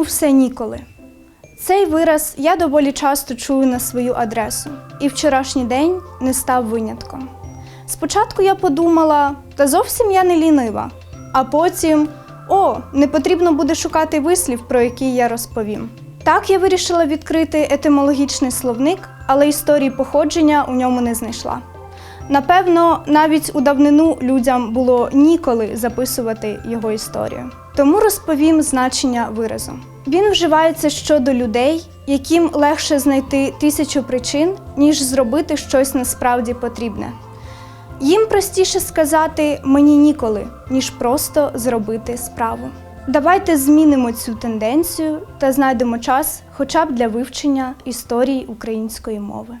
йому все ніколи. Цей вираз я доволі часто чую на свою адресу, і вчорашній день не став винятком. Спочатку я подумала, та зовсім я не лінива, а потім о, не потрібно буде шукати вислів, про який я розповім. Так я вирішила відкрити етимологічний словник, але історії походження у ньому не знайшла. Напевно, навіть у давнину людям було ніколи записувати його історію. Тому розповім значення виразу. Він вживається щодо людей, яким легше знайти тисячу причин, ніж зробити щось насправді потрібне. Їм простіше сказати мені ніколи, ніж просто зробити справу. Давайте змінимо цю тенденцію та знайдемо час хоча б для вивчення історії української мови.